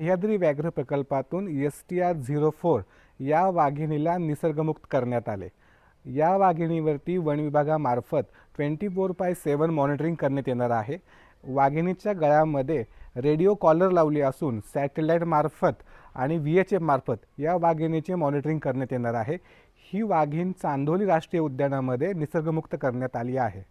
सह्याद्री व्याघ्र प्रकल्पातून S T R zero four या वाघिणीला निसर्गमुक्त करण्यात आले. या वाघिणीवरती वन विभागामार्फत twenty four by seven monitoring करण्यात येणार आहे. वाघिणीच्या गळ्यामध्ये रेडिओ कॉलर लावली असून सॅटेलाईटमार्फत आणि व्ही एच एफमार्फत या वाघिणीचे मॉनिटरिंग करण्यात येणार आहे. ही वाघीण चांदोली राष्ट्रीय उद्यानामध्ये निसर्गमुक्त करण्यात आली आहे.